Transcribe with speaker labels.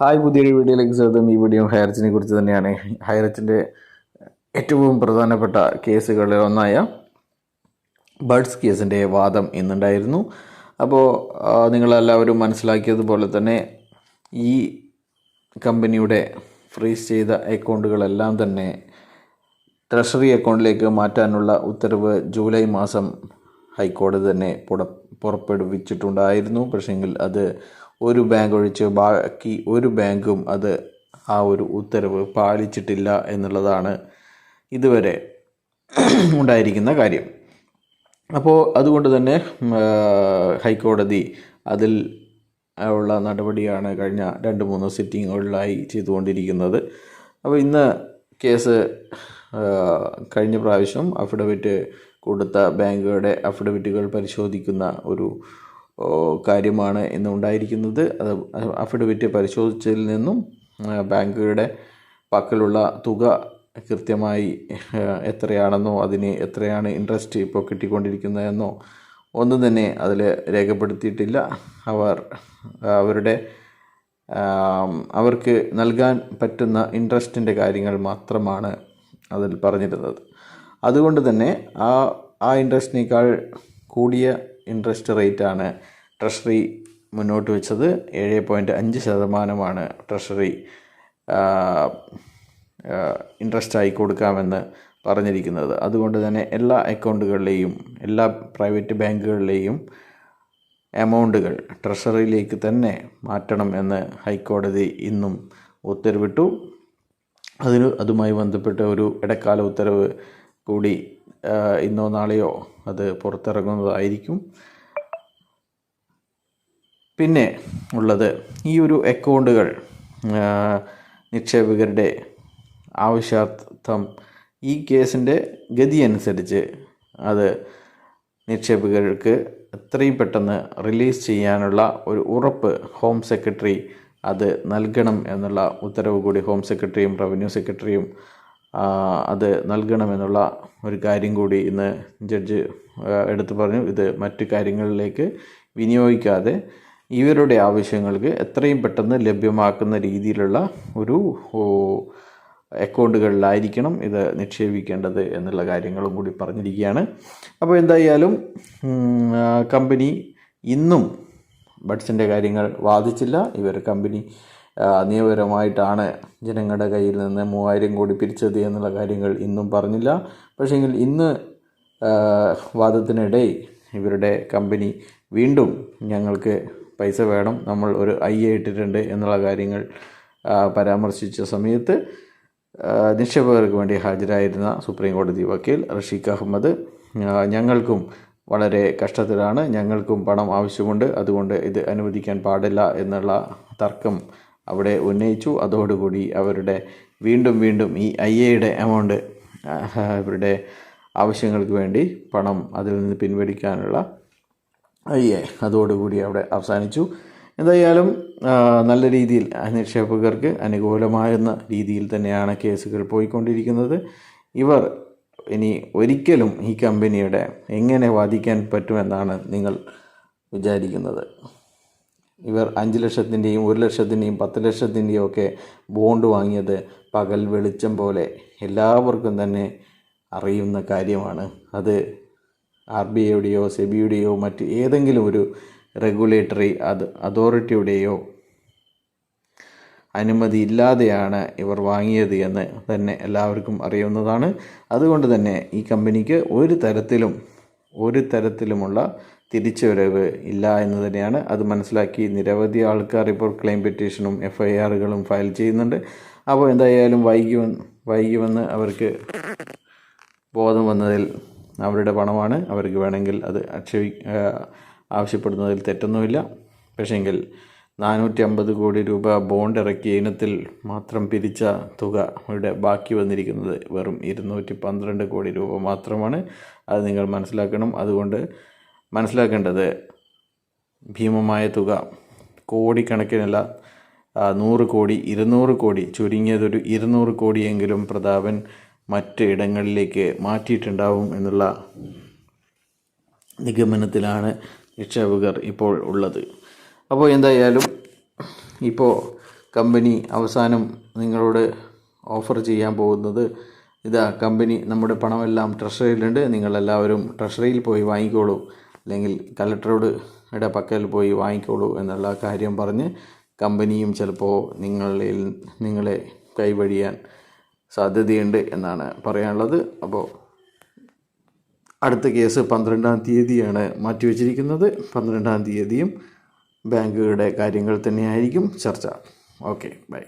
Speaker 1: Hi പുതിയൊരു വീഡിയോയിലേക്ക് സ്വാഗതം. ഈ വീഡിയോ ഹൈറച്ചിനെ കുറിച്ച് തന്നെയാണ്. ഹയർച്ചിന്റെ ഏറ്റവും പ്രധാനപ്പെട്ട കേസുകളിൽ ഒന്നായ ബഡ്സ് കേസിന്റെ വാദം ഇന്നുണ്ടായിരുന്നു. അപ്പോൾ നിങ്ങളെല്ലാവരും മനസ്സിലാക്കിയതുപോലെ തന്നെ ഈ കമ്പനിയുടെ ഫ്രീസ് ചെയ്ത അക്കൗണ്ടുകളെല്ലാം തന്നെ ട്രഷറി അക്കൗണ്ടിലേക്ക് മാറ്റാനുള്ള ഉത്തരവ് ജൂലൈ മാസം ഹൈക്കോടതി തന്നെ പുറ പുറപ്പെടുവിച്ചിട്ടുണ്ടായിരുന്നു. പക്ഷേങ്കിൽ അത് ഒരു ബാങ്ക് ഒഴിച്ച് ബാക്കി ഒരു ബാങ്കും അത് ആ ഒരു ഉത്തരവ് പാലിച്ചിട്ടില്ല എന്നുള്ളതാണ് ഇതുവരെ ഉണ്ടായിരിക്കുന്ന കാര്യം. അപ്പോൾ അതുകൊണ്ട് തന്നെ ഹൈക്കോടതി അതിൽ ഉള്ള നടപടിയാണ് കഴിഞ്ഞ രണ്ട് മൂന്ന് സിറ്റിങ്ങുകളിലായി ചെയ്തുകൊണ്ടിരിക്കുന്നത്. അപ്പോൾ ഇന്ന് കേസ് കഴിഞ്ഞ പ്രാവശ്യം അഫിഡവിറ്റ് കൊടുത്ത ബാങ്കുകളുടെ അഫിഡവിറ്റുകൾ പരിശോധിക്കുന്ന ഒരു കാര്യമാണ് ഇന്നുണ്ടായിരിക്കുന്നത് അത് അഫിഡവിറ്റ് പരിശോധിച്ചതിൽ നിന്നും ബാങ്കുകളുടെ പക്കലുള്ള തുക കൃത്യമായി എത്രയാണെന്നോ അതിന് എത്രയാണ് ഇൻട്രസ്റ്റ് ഇപ്പോൾ കിട്ടിക്കൊണ്ടിരിക്കുന്നതെന്നോ ഒന്നും തന്നെ അതിൽ രേഖപ്പെടുത്തിയിട്ടില്ല. അവർ അവരുടെ അവർക്ക് നൽകാൻ പറ്റുന്ന ഇൻട്രസ്റ്റിന്റെ കാര്യങ്ങൾ മാത്രമാണ് അതിൽ പറഞ്ഞിരുന്നത്. അതുകൊണ്ട് തന്നെ ആ ആ ഇൻട്രസ്റ്റിനേക്കാൾ കൂടിയ ഇൻട്രസ്റ്റ് റേറ്റാണ് ട്രഷറി മുന്നോട്ട് വെച്ചത്. ഏഴ് പോയിന്റ് അഞ്ച് ശതമാനമാണ് ട്രഷറി ഇൻട്രസ്റ്റായി കൊടുക്കാമെന്ന് പറഞ്ഞിരിക്കുന്നത്. അതുകൊണ്ട് തന്നെ എല്ലാ അക്കൗണ്ടുകളിലെയും എല്ലാ പ്രൈവറ്റ് ബാങ്കുകളിലെയും എമൗണ്ടുകൾ ട്രഷറിയിലേക്ക് തന്നെ മാറ്റണം എന്ന് ഹൈക്കോടതി ഇന്നും ഉത്തരവിട്ടു. അതിന് അതുമായി ബന്ധപ്പെട്ട ഒരു ഇടക്കാല ഉത്തരവ് കൂടി ഇന്നോ നാളെയോ അത് പുറത്തിറങ്ങുന്നതായിരിക്കും. പിന്നെ ഉള്ളത് ഈ ഒരു അക്കൗണ്ടുകൾ നിക്ഷേപകരുടെ ആവശ്യാർത്ഥം ഈ കേസിന്റെ ഗതി അനുസരിച്ച് അത് നിക്ഷേപകർക്ക് എത്രയും പെട്ടെന്ന് റിലീസ് ചെയ്യാനുള്ള ഒരു ഉറപ്പ് ഹോം സെക്രട്ടറി അത് നൽകണം എന്നുള്ള ഉത്തരവ് കൂടി ഹോം സെക്രട്ടറിയും റവന്യൂ സെക്രട്ടറിയും അത് നൽകണമെന്നുള്ള ഒരു കാര്യം കൂടി ഇന്ന് ജഡ്ജ് എടുത്തു പറഞ്ഞു. ഇത് മറ്റു കാര്യങ്ങളിലേക്ക് വിനിയോഗിക്കാതെ ഇവരുടെ ആവശ്യങ്ങൾക്ക് എത്രയും പെട്ടെന്ന് ലഭ്യമാക്കുന്ന രീതിയിലുള്ള ഒരു അക്കൗണ്ടുകളിലായിരിക്കണം ഇത് നിക്ഷേപിക്കേണ്ടത് എന്നുള്ള കാര്യങ്ങളും കൂടി പറഞ്ഞിരിക്കുകയാണ്. അപ്പോൾ എന്തായാലും കമ്പനി ഇന്നും ബഡ്സിന്റെ കാര്യങ്ങൾ വാദിച്ചില്ല. ഇവർ കമ്പനി നിയമപരമായിട്ടാണ് ജനങ്ങളുടെ കയ്യിൽ നിന്ന് മൂവായിരം കോടി പിരിച്ചത് എന്നുള്ള കാര്യങ്ങൾ ഇന്നും പറഞ്ഞില്ല. പക്ഷേങ്കിൽ ഇന്ന് വാദത്തിനിടെ ഇവരുടെ കമ്പനി വീണ്ടും ഞങ്ങൾക്ക് പൈസ വേണം നമ്മൾ ഒരു ഐ എ ഇട്ടിട്ടുണ്ട് എന്നുള്ള കാര്യങ്ങൾ പരാമർശിച്ച സമയത്ത് നിക്ഷേപകർക്ക് വേണ്ടി ഹാജരായിരുന്ന സുപ്രീം കോടതി വക്കീൽ റഷീഖ് അഹമ്മദ് ഞങ്ങൾക്കും വളരെ കഷ്ടത്തിലാണ് ഞങ്ങൾക്കും പണം ആവശ്യമുണ്ട് അതുകൊണ്ട് ഇത് അനുവദിക്കാൻ പാടില്ല എന്നുള്ള തർക്കം അവിടെ ഉന്നയിച്ചു. അതോടുകൂടി അവരുടെ വീണ്ടും വീണ്ടും ഈ ഐ എയുടെ എമൗണ്ട് അവരുടെ ആവശ്യങ്ങൾക്ക് വേണ്ടി പണം അതിൽ നിന്ന് പിൻവലിക്കാനുള്ള ഐ എ അതോടുകൂടി അവിടെ അവസാനിച്ചു. എന്തായാലും നല്ല രീതിയിൽ നിക്ഷേപകർക്ക് അനുകൂലമാകുന്ന രീതിയിൽ തന്നെയാണ് കേസുകൾ പോയിക്കൊണ്ടിരിക്കുന്നത്. ഇവർ ഇനി ഒരിക്കലും ഈ കമ്പനിയുടെ എങ്ങനെ വാദിക്കാൻ പറ്റുമെന്നാണ് നിങ്ങൾ വിചാരിക്കുന്നത്. ഇവർ അഞ്ച് ലക്ഷത്തിന്റെയും ഒരു ലക്ഷത്തിന്റെയും പത്ത് ലക്ഷത്തിന്റെയും ഒക്കെ ബോണ്ട് വാങ്ങിയത് പകൽ വെളിച്ചം പോലെ എല്ലാവർക്കും തന്നെ അറിയുന്ന കാര്യമാണ്. അത് ആർ ബി ഐയുടെയോ സെബിയുടെയോ മറ്റ് ഏതെങ്കിലും ഒരു റെഗുലേറ്ററി അത് അതോറിറ്റിയുടെയോ അനുമതി ഇല്ലാതെയാണ് ഇവർ വാങ്ങിയത് എന്ന് തന്നെ എല്ലാവർക്കും അറിയുന്നതാണ്. അതുകൊണ്ട് തന്നെ ഈ കമ്പനിക്ക് ഒരു തരത്തിലും ഒരു തരത്തിലുമുള്ള തിരിച്ചുവരവ് ഇല്ല എന്ന് തന്നെയാണ് അത് മനസ്സിലാക്കി നിരവധി ആൾക്കാർ ഇപ്പോൾ ക്ലെയിം പെറ്റീഷനും എഫ് ഐ ആറുകളും ഫയൽ ചെയ്യുന്നുണ്ട്. അപ്പോൾ എന്തായാലും വൈകി വന്ന് വൈകി വന്ന് അവർക്ക് ബോധം വന്നതിൽ അവരുടെ പണമാണ്. അവർക്ക് വേണമെങ്കിൽ അത് അക്ഷേപി ആവശ്യപ്പെടുന്നതിൽ തെറ്റൊന്നുമില്ല. പക്ഷേങ്കിൽ നാനൂറ്റി അമ്പത് കോടി രൂപ ബോണ്ട് ഇറക്കിയ ഇനത്തിൽ മാത്രം പിരിച്ച തുക ഇവിടെ ബാക്കി വന്നിരിക്കുന്നത് വെറും ഇരുന്നൂറ്റി പന്ത്രണ്ട് കോടി രൂപ മാത്രമാണ്. അത് നിങ്ങൾ മനസ്സിലാക്കണം. അതുകൊണ്ട് മനസ്സിലാക്കേണ്ടത് ഭീമമായ തുക കോടിക്കണക്കിനല്ല നൂറ് കോടി ഇരുന്നൂറ് കോടി ചുരുങ്ങിയതൊരു ഇരുന്നൂറ് കോടിയെങ്കിലും പ്രതാപൻ മറ്റ് ഇടങ്ങളിലേക്ക് മാറ്റിയിട്ടുണ്ടാവും എന്നുള്ള നിഗമനത്തിലാണ് നിക്ഷേപകർ ഇപ്പോൾ ഉള്ളത്. അപ്പോൾ എന്തായാലും ഇപ്പോൾ കമ്പനി അവസാനം നിങ്ങളോട് ഓഫർ ചെയ്യാൻ പോകുന്നത് ഇതാ കമ്പനി നമ്മുടെ പണമെല്ലാം ട്രഷറിയിലുണ്ട്. നിങ്ങളെല്ലാവരും ട്രഷറിയിൽ പോയി വാങ്ങിക്കോളൂ. അല്ലെങ്കിൽ കലക്ടറോട് യുടെ പക്കൽ പോയി വാങ്ങിക്കോളൂ എന്നുള്ള കാര്യം പറഞ്ഞ് കമ്പനിയും ചിലപ്പോൾ നിങ്ങളിൽ നിങ്ങളെ കൈവഴിയാൻ സാധ്യതയുണ്ട് എന്നാണ് പറയാനുള്ളത്. അപ്പോൾ അടുത്ത കേസ് പന്ത്രണ്ടാം തീയതിയാണ് മാറ്റിവെച്ചിരിക്കുന്നത്. പന്ത്രണ്ടാം തീയതിയും ബാങ്കുകളുടെ കാര്യങ്ങൾ തന്നെയായിരിക്കും ചർച്ച. Okay bye.